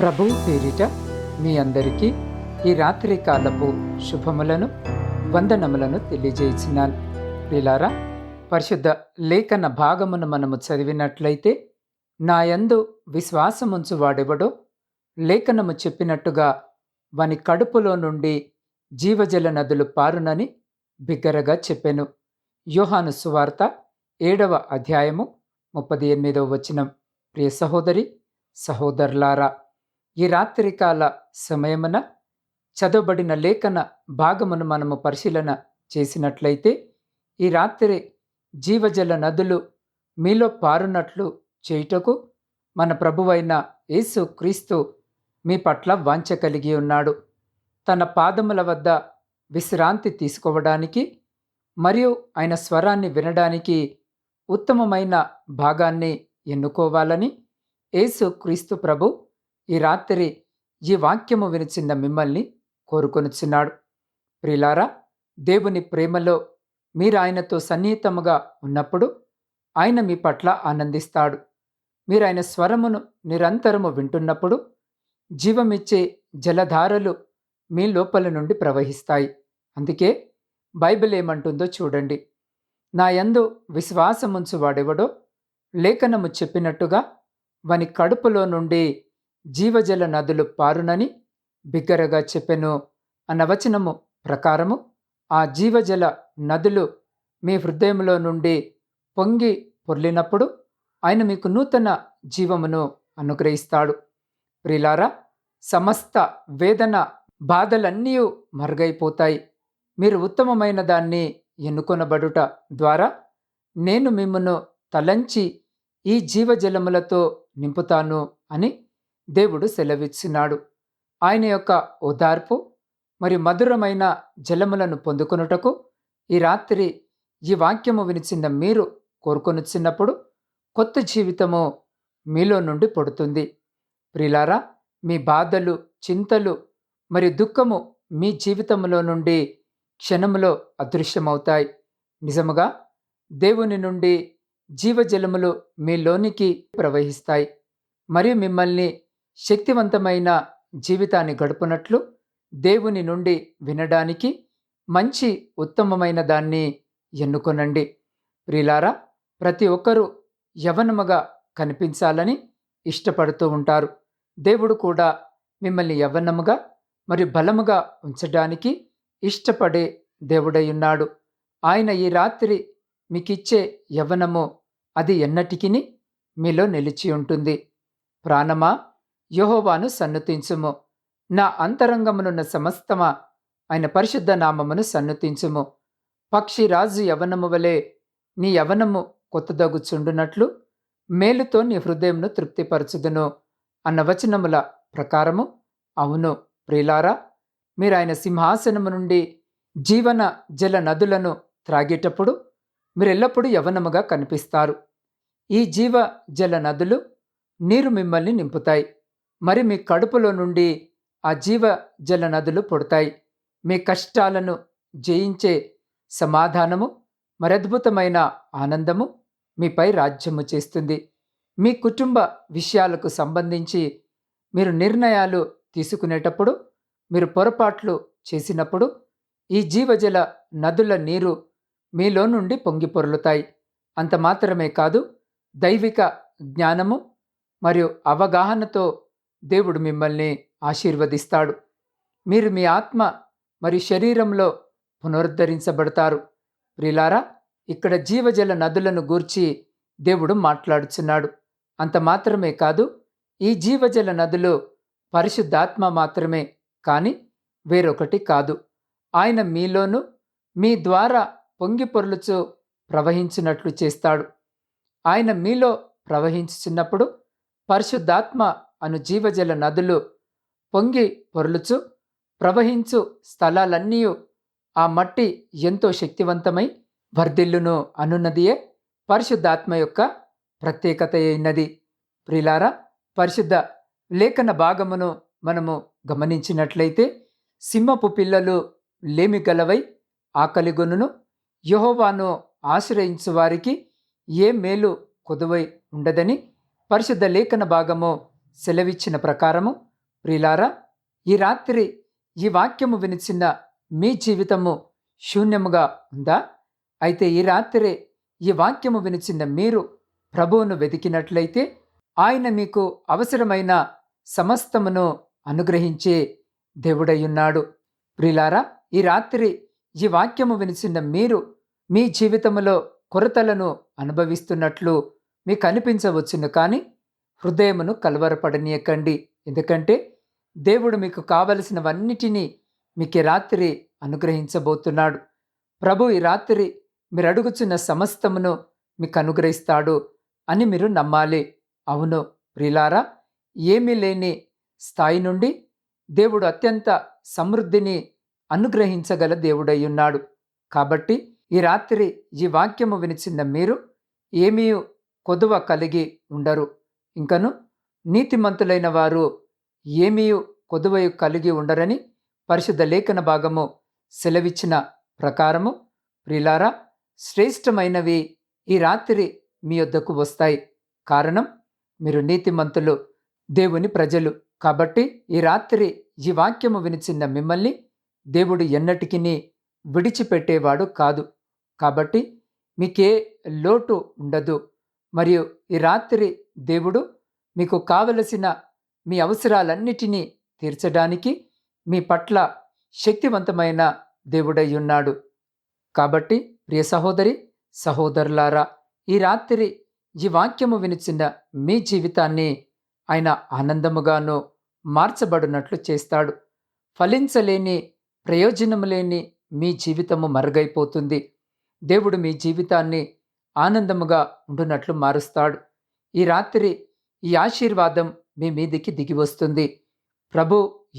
ప్రభువు పేరిట మీ అందరికీ ఈ రాత్రి కాలపు శుభములను వందనములను తెలియజేసినాను. ప్రిలారా పరిశుద్ధ లేఖన భాగమును మనము చదివినట్లయితే నా యందు విశ్వాసముంచు వాడెవడో లేఖనము చెప్పినట్టుగా వాని కడుపులో నుండి జీవజల నదులు పారునని బిగ్గరగా చెప్పెను. యోహాను సువార్త ఏడవ అధ్యాయము ముప్పది ఎనిమిదవ వచనం. ప్రియ సహోదరి సహోదరులారా ఈ రాత్రికాల సమయమున చదవబడిన లేఖన భాగమును మనము పరిశీలన చేసినట్లయితే ఈ రాత్రి జీవజల నదులు మీలో పారునట్లు చేయుటకు మన ప్రభువైన యేసు క్రీస్తు మీ పట్ల వాంఛ కలిగి ఉన్నాడు. తన పాదముల వద్ద విశ్రాంతి తీసుకోవడానికి మరియు ఆయన స్వరాన్ని వినడానికి ఉత్తమమైన భాగాన్ని ఎన్నుకోవాలని యేసు క్రీస్తు ప్రభు ఈ రాత్రి ఈ వాక్యము వినిచిన్న మిమ్మల్ని కోరుకొనుచున్నాడు. ప్రిలారా దేవుని ప్రేమలో మీరు ఆయనతో సన్నిహితముగా ఉన్నప్పుడు ఆయన మీ పట్ల ఆనందిస్తాడు. మీరు ఆయన స్వరమును నిరంతరము వింటున్నప్పుడు జీవమిచ్చే జలధారలు మీ లోపల నుండి ప్రవహిస్తాయి. అందుకే బైబిల్ ఏమంటుందో చూడండి. నా యందు విశ్వాసముంచు వాడెవడో లేఖనము చెప్పినట్టుగా వాని కడుపులో నుండి జీవజల నదులు పారునని బిగ్గరగా చెప్పెను అన్న వచనము ప్రకారము ఆ జీవజల నదులు మీ హృదయంలో నుండి పొంగి పొర్లినప్పుడు ఆయన మీకు నూతన జీవమును అనుగ్రహిస్తాడు. ప్రిలారా సమస్త వేదన బాధలన్నీ మరుగైపోతాయి. మీరు ఉత్తమమైన దాన్ని ఎన్నుకొనబడుట ద్వారా నేను మిమ్మను తలంచి ఈ జీవజలములతో నింపుతాను అని దేవుడు సెలవిచ్చినాడు. ఆయన యొక్క ఓదార్పు మరి మధురమైన జలములను పొందుకొనుటకు ఈ రాత్రి ఈ వాక్యము వినిచిన మీరు కోరుకొనిచ్చినప్పుడు కొత్త జీవితము మీలో నుండి పడుతుంది. ప్రిలారా మీ బాధలు చింతలు మరి దుఃఖము మీ జీవితంలో నుండి క్షణములో అదృశ్యమవుతాయి. నిజముగా దేవుని నుండి జీవజలములు మీలోనికి ప్రవహిస్తాయి. మరియు మిమ్మల్ని శక్తివంతమైన జీవితాన్ని గడుపునట్లు దేవుని నుండి వినడానికి మంచి ఉత్తమమైన దాన్ని ఎన్నుకొనండి. ప్రిలారా ప్రతి ఒక్కరూ యవనముగా కనిపించాలని ఇష్టపడుతూ ఉంటారు. దేవుడు కూడా మిమ్మల్ని యవ్వనముగా మరి బలముగా ఉంచడానికి ఇష్టపడే దేవుడై ఉన్నాడు. ఆయన ఈ రాత్రి మీకిచ్చే యవ్వనము అది ఎన్నటికిని మీలో నిలిచి ఉంటుంది. ప్రాణమా? యహోవాను సన్నతించుము. నా అంతరంగమునున్న సమస్తమా ఆయన పరిశుద్ధ నామమును పక్షి పక్షిరాజు యవనము వలె నీ యవనము కొత్తదగుచుండునట్లు మేలుతో నీ హృదయంను తృప్తిపరచుదును అన్న వచనముల ప్రకారము. అవును ప్రిలారా మీరు ఆయన సింహాసనము నుండి జీవన జల నదులను త్రాగేటప్పుడు మీరెల్లప్పుడూ యవనముగా కనిపిస్తారు. ఈ జీవ జల నదులు నీరు మిమ్మల్ని నింపుతాయి. మరి మీ కడుపులో నుండి ఆ జీవ జల నదులు పుడతాయి. మీ కష్టాలను జయించే సమాధానము మరి అద్భుతమైన ఆనందము మీపై రాజ్యము చేస్తుంది. మీ కుటుంబ విషయాలకు సంబంధించి మీరు నిర్ణయాలు తీసుకునేటప్పుడు మీరు పొరపాట్లు చేసినప్పుడు ఈ జీవజల నదుల నీరు మీలో నుండి పొంగి పొర్లుతాయి. అంత మాత్రమే కాదు దైవిక జ్ఞానము మరియు అవగాహనతో దేవుడు మిమ్మల్ని ఆశీర్వదిస్తాడు. మీరు మీ ఆత్మ మరి శరీరంలో పునరుద్ధరించబడతారు. ప్రిలారా ఇక్కడ జీవజల నదులను గూర్చి దేవుడు మాట్లాడుచున్నాడు. అంత మాత్రమే కాదు ఈ జీవజల నదులు పరిశుద్ధాత్మ మాత్రమే కానీ వేరొకటి కాదు. ఆయన మీలోనూ మీ ద్వారా పొంగి పొర్లుచు ప్రవహించినట్లు చేస్తాడు. ఆయన మీలో ప్రవహించుచున్నప్పుడు పరిశుద్ధాత్మ అను జీవజల నదులు పొంగి పొర్లుచు ప్రవహించు స్థలాలన్నీ ఆ మట్టి ఎంతో శక్తివంతమై వర్ధిల్లును అనున్నదియే పరిశుద్ధాత్మ యొక్క ప్రత్యేకత అయినది. ప్రిలారా పరిశుద్ధ లేఖన భాగమును మనము గమనించినట్లయితే సింహపు పిల్లలు లేమి గలవై ఆకలిగొనును యహోవాను ఆశ్రయించు వారికి ఏ మేలు కొదువై ఉండదని పరిశుద్ధ లేఖన భాగము సెలవిచ్చిన ప్రకారము ప్రిలారా ఈ రాత్రి ఈ వాక్యము వినిచిన మీ జీవితము శూన్యముగా ఉందా? అయితే ఈ రాత్రి ఈ వాక్యము వినిచిన మీరు ప్రభువును వెతికినట్లయితే ఆయన మీకు అవసరమైన సమస్తమును అనుగ్రహించే దేవుడయ్యున్నాడు. ప్రిలారా ఈ రాత్రి ఈ వాక్యము వినిచిన మీరు మీ జీవితములో కొరతలను అనుభవిస్తున్నట్లు మీకు అనిపించవచ్చును కానీ హృదయమును కలవరపడనీయకండి. ఎందుకంటే దేవుడు మీకు కావలసినవన్నిటినీ మీకు రాత్రి అనుగ్రహించబోతున్నాడు. ప్రభు ఈ రాత్రి మీరు అడుగుచున్న సమస్తమును మీకు అనుగ్రహిస్తాడు అని మీరు నమ్మాలి. అవును ప్రిలారా ఏమీ లేని స్థాయి నుండి దేవుడు అత్యంత సమృద్ధిని అనుగ్రహించగల దేవుడై ఉన్నాడు కాబట్టి ఈ రాత్రి ఈ వాక్యము వినిచిన మీరు ఏమీ కొదువ కలిగి ఉండరు. ఇంకను నీతిమంతులైన వారు ఏమీ కొదువయు కలిగి ఉండరని పరిశుద్ధ లేఖన భాగము సెలవిచ్చిన ప్రకారము. ప్రిలారా శ్రేష్టమైనవి ఈ రాత్రి మీ వద్దకు వస్తాయి. కారణం మీరు నీతిమంతులు దేవుని ప్రజలు. కాబట్టి ఈ రాత్రి ఈ వాక్యము వినిచిన్న మిమ్మల్ని దేవుడు ఎన్నటికీ విడిచిపెట్టేవాడు కాదు. కాబట్టి మీకే లోటు ఉండదు. మరియు ఈ రాత్రి దేవుడు మీకు కావలసిన మీ అవసరాలన్నిటినీ తీర్చడానికి మీ పట్ల శక్తివంతమైన దేవుడై ఉన్నాడు. కాబట్టి ప్రియ సహోదరి సహోదరులారా ఈ రాత్రి ఈ వాక్యము వినిచిన మీ జీవితాన్ని ఆయన ఆనందముగాను మార్చబడినట్లు చేస్తాడు. ఫలించలేని ప్రయోజనము లేని మీ జీవితము మరుగైపోతుంది. దేవుడు మీ జీవితాన్ని ఆనందముగా ఉండునట్లు మారుస్తాడు. ఈ రాత్రి ఈ ఆశీర్వాదం మీ మీదికి దిగి వస్తుంది. ప్రభు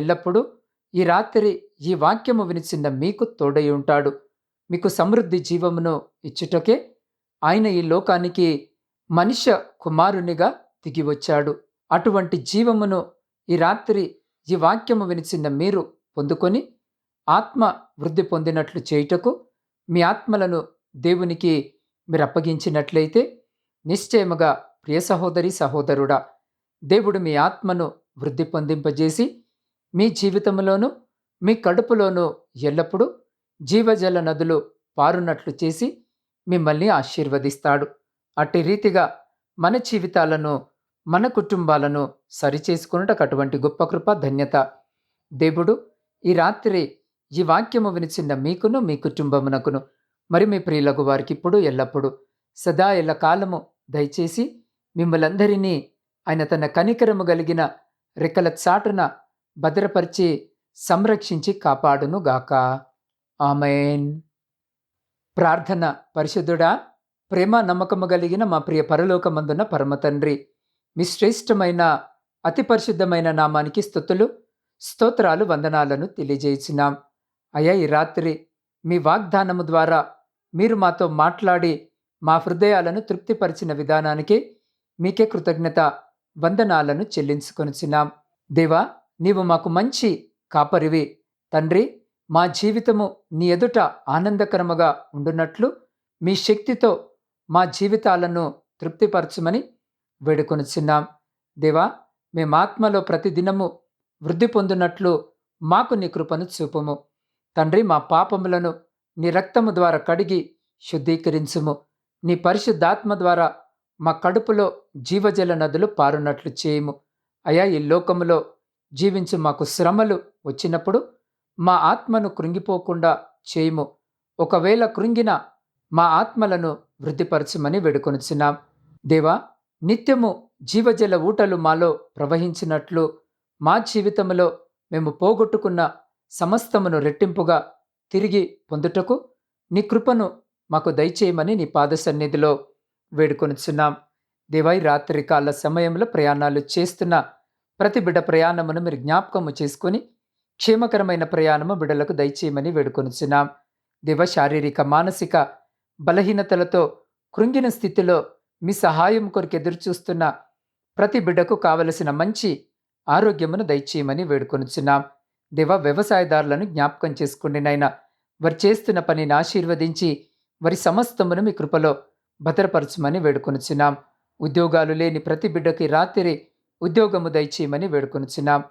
ఎల్లప్పుడూ ఈ రాత్రి ఈ వాక్యము వినిచిన మీకు తోడై ఉంటాడు. మీకు సమృద్ధి జీవమును ఇచ్చుటకే ఆయన ఈ లోకానికి మనిష కుమారునిగా దిగి వచ్చాడు. అటువంటి జీవమును ఈ రాత్రి ఈ వాక్యము వినిచిన మీరు పొందుకొని ఆత్మ వృద్ధి పొందినట్లు చేయుటకు మీ ఆత్మలను దేవునికి మీరు అప్పగించినట్లయితే నిశ్చయముగా ప్రియ సహోదరి సహోదరుడా దేవుడు మీ ఆత్మను వృద్ధి పొందింపజేసి మీ జీవితంలోనూ మీ కడుపులోనూ ఎల్లప్పుడూ జీవజల నదులు పారునట్లు చేసి మిమ్మల్ని ఆశీర్వదిస్తాడు. అట్టి రీతిగా మన జీవితాలను మన కుటుంబాలను సరిచేసుకున్నటకు అటువంటి గొప్ప కృప ధన్యత. దేవుడు ఈ రాత్రి ఈ వాక్యము వినిచిన మీకును మీ కుటుంబమునకును మరి మీ ప్రియులకు వారికి ఇప్పుడు ఎల్లప్పుడూ సదా ఎల్ల కాలము దయచేసి మిమ్మలందరినీ ఆయన తన కనికరము కలిగిన రెక్కల చాటున భద్రపరిచి సంరక్షించి కాపాడును గాక. ఆమెన్. ప్రార్థన పరిశుద్ధుడా ప్రేమ నమ్మకము కలిగిన మా ప్రియ పరలోకమందున పరమతండ్రి మీ శ్రేష్టమైన అతి పరిశుద్ధమైన నామానికి స్థుతులు స్తోత్రాలు వందనాలను తెలియజేసినాం. అయ్యా ఈ రాత్రి మీ వాగ్దానము ద్వారా మీరు మాతో మాట్లాడి మా హృదయాలను తృప్తిపరిచిన విధానానికి మీకే కృతజ్ఞత వందనాలను చెల్లించుకొనిచున్నాం. దేవా నీవు మాకు మంచి కాపరివి. తండ్రి మా జీవితము నీ ఎదుట ఆనందకరముగా ఉండునట్లు మీ శక్తితో మా జీవితాలను తృప్తిపరచమని వేడుకొనిచున్నాం. దేవా మేమాత్మలో ప్రతిదినము వృద్ధి పొందినట్లు మాకు నీ కృపను చూపము. తండ్రి మా పాపములను నీ రక్తము ద్వారా కడిగి శుద్ధీకరించుము. నీ పరిశుద్ధాత్మ ద్వారా మా కడుపులో జీవజల నదులు పారునట్లు చేయము. అయా ఈ లోకములో జీవించు మాకు శ్రమలు వచ్చినప్పుడు మా ఆత్మను కృంగిపోకుండా చేయము. ఒకవేళ కృంగిన మా ఆత్మలను వృద్ధిపరచమని వేడుకొనిచున్నాం. దేవా నిత్యము జీవజల ఊటలు మాలో ప్రవహించినట్లు మా జీవితంలో మేము పోగొట్టుకున్న సమస్తమును రెట్టింపుగా తిరిగి పొందుటకు నీ కృపను మాకు దయచేయమని నీ పాద సన్నిధిలో వేడుకొనిచున్నాం. దేవాయి రాత్రి కాల సమయంలో ప్రయాణాలు చేస్తున్న ప్రతి బిడ్డ ప్రయాణమును మీరు జ్ఞాపకము చేసుకొని క్షేమకరమైన ప్రయాణము బిడ్డలకు దయచేయమని వేడుకొనిచున్నాం. దేవ శారీరక మానసిక బలహీనతలతో కృంగిన స్థితిలో మీ సహాయం కొరకు ఎదురుచూస్తున్న ప్రతి బిడ్డకు కావలసిన మంచి ఆరోగ్యమును దయచేయమని వేడుకొనిచున్నాం. దేవ వ్యవసాయదారులను జ్ఞాపకం చేసుకోండి నాయన. వారు చేస్తున్న పనిని ఆశీర్వదించి వారి సమస్తమును మీ కృపలో భద్రపరచమని వేడుకొనిచున్నాం. ఉద్యోగాలు లేని ప్రతి బిడ్డకి రాత్రి ఉద్యోగము దయచేయమని వేడుకొనిచున్నాం.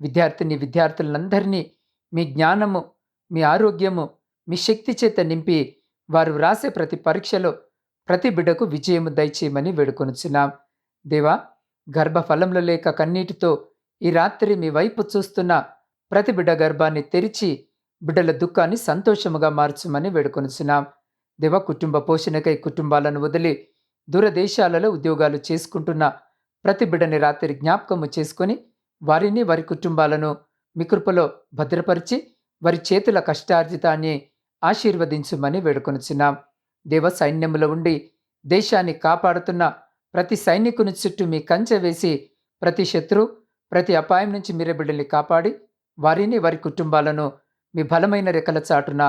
విద్యార్థిని విద్యార్థులందరినీ మీ జ్ఞానము మీ ఆరోగ్యము మీ శక్తి చేత నింపి వారు వ్రాసే ప్రతి పరీక్షలో ప్రతి బిడ్డకు విజయము దయచేయమని వేడుకొనుచున్నాం. దేవా గర్భఫలంలో లేక కన్నీటితో ఈ రాత్రి మీ వైపు చూస్తున్న ప్రతి బిడ్డ గర్భాన్ని తెరిచి బిడ్డల దుఃఖాన్ని సంతోషముగా మార్చమని వేడుకొనుచున్నాం. దేవ కుటుంబ పోషణకై కుటుంబాలను వదిలి దూరదేశాలలో ఉద్యోగాలు చేసుకుంటున్న ప్రతి బిడ్డని రాత్రి జ్ఞాపకము చేసుకొని వారిని వారి కుటుంబాలను మీ కృపలో భద్రపరిచి వారి చేతుల కష్టార్జితాన్ని ఆశీర్వదించుమని వేడుకొనుచున్నాం. దేవ సైన్యములో ఉండి దేశాన్ని కాపాడుతున్న ప్రతి సైనికుని చుట్టూ మీ కంచె వేసి ప్రతి శత్రు ప్రతి అపాయం నుంచి మీరే బిడ్డల్ని కాపాడి వారిని వారి కుటుంబాలను మీ బలమైన రెక్కల చాటున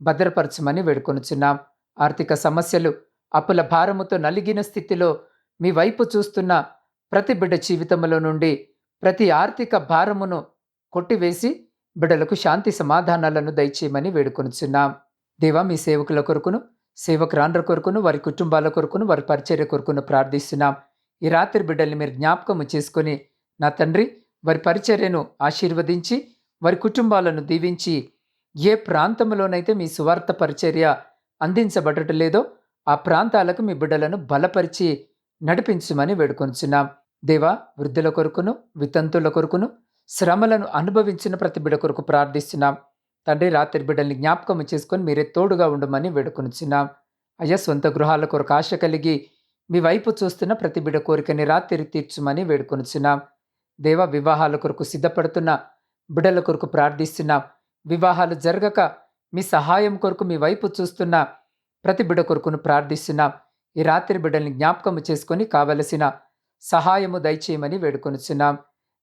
భద్రపరచమని వేడుకొనుచున్నాం. ఆర్థిక సమస్యలు అప్పుల భారముతో నలిగిన స్థితిలో మీ వైపు చూస్తున్న ప్రతి బిడ్డ జీవితంలో నుండి ప్రతి ఆర్థిక భారమును కొట్టివేసి బిడ్డలకు శాంతి సమాధానాలను దయచేయమని వేడుకొనుచున్నాం. దేవా మీ సేవకుల కొరకును సేవకురాండ్ర కొరకును వారి కుటుంబాల కొరకును వారి పరిచర్య కొరకును ప్రార్థిస్తున్నాం. ఈ రాత్రి బిడ్డల్ని మీరు జ్ఞాపకము చేసుకొని నా తండ్రి వారి పరిచర్యను ఆశీర్వదించి వారి కుటుంబాలను దీవించి ఏ ప్రాంతంలోనైతే మీ సువార్త పరిచర్య అందించబడటం లేదో ఆ ప్రాంతాలకు మీ బిడ్డలను బలపరిచి నడిపించమని వేడుకొంచున్నాం దేవా వృద్ధుల కొరకును వితంతుల కొరకును శ్రమలను అనుభవించిన ప్రతి బిడ్డ కొరకు ప్రార్థిస్తున్నాం. తండ్రి రాత్రి బిడ్డల్ని జ్ఞాపకం చేసుకొని మీరే తోడుగా ఉండమని వేడుకొనిచున్నాం. అయ్యా సొంత గృహాల కొరకు ఆశ కలిగి మీ వైపు చూస్తున్న ప్రతి బిడ్డ కోరికని రాత్రి తీర్చుమని వేడుకొనిచున్నాం. దేవ వివాహాల కొరకు సిద్ధపడుతున్న బిడ్డల కొరకు ప్రార్థిస్తున్నాం. వివాహాలు జరగక మీ సహాయం కొరకు మీ వైపు చూస్తున్న ప్రతి బిడ కొరకును ప్రార్థిస్తున్నాం ఈ రాత్రి బిడ్డల్ని జ్ఞాపకము చేసుకొని కావలసిన సహాయము దయచేయమని వేడుకొనిచున్నాం.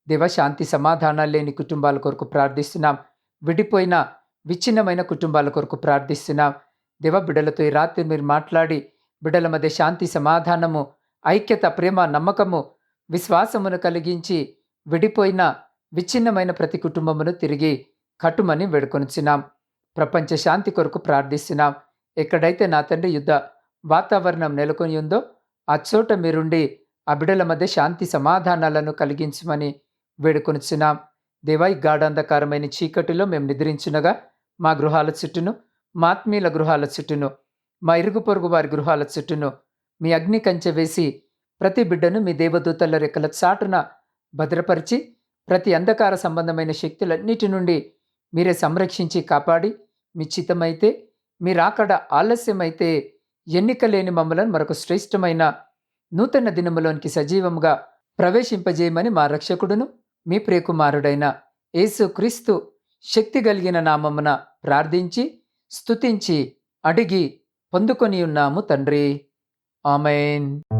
దివశాంతి సమాధానాలు లేని కుటుంబాల కొరకు ప్రార్థిస్తున్నాం. విడిపోయిన విచ్ఛిన్నమైన కుటుంబాల కొరకు ప్రార్థిస్తున్నాం. దివ బిడ్డలతో ఈ రాత్రి మీరు మాట్లాడి బిడ్డల మధ్య శాంతి సమాధానము ఐక్యత ప్రేమ నమ్మకము విశ్వాసమును కలిగించి విడిపోయిన విచ్ఛిన్నమైన ప్రతి కుటుంబమును తిరిగి కట్టుమని వేడుకొనిచున్నాం. ప్రపంచ శాంతి కొరకు ప్రార్థిస్తున్నాం. ఎక్కడైతే నా తండ్రి యుద్ధ వాతావరణం నెలకొని ఉందో ఆ చోట మీరుండి ఆ బిడ్డల మధ్య శాంతి సమాధానాలను కలిగించమని వేడుకొనిచున్నాం. దేవా ఈ గాఢాంధకారమైన చీకటిలో మేము నిద్రించునగా మా గృహాల చుట్టూను మా ఆత్మీయుల గృహాల చుట్టూను మా ఇరుగు పొరుగు వారి గృహాల చుట్టూను మీ అగ్ని కంచె వేసి ప్రతి బిడ్డను మీ దేవదూతల రెక్కల చాటున భద్రపరిచి ప్రతి అంధకార సంబంధమైన శక్తులన్నిటి నుండి మీరే సంరక్షించి కాపాడి మీ రాకడ ఆలస్యమైతే ఎన్నిక లేని మమ్మలను మరొక శ్రేష్టమైన నూతన దినములోనికి సజీవముగా ప్రవేశింపజేయమని మా రక్షకుడును మీ ప్రియకుమారుడైన యేసు క్రీస్తు శక్తి కలిగిన నామమున ప్రార్థించి స్తుతించి అడిగి పొందుకొని ఉన్నాము తండ్రి. ఆమెన్.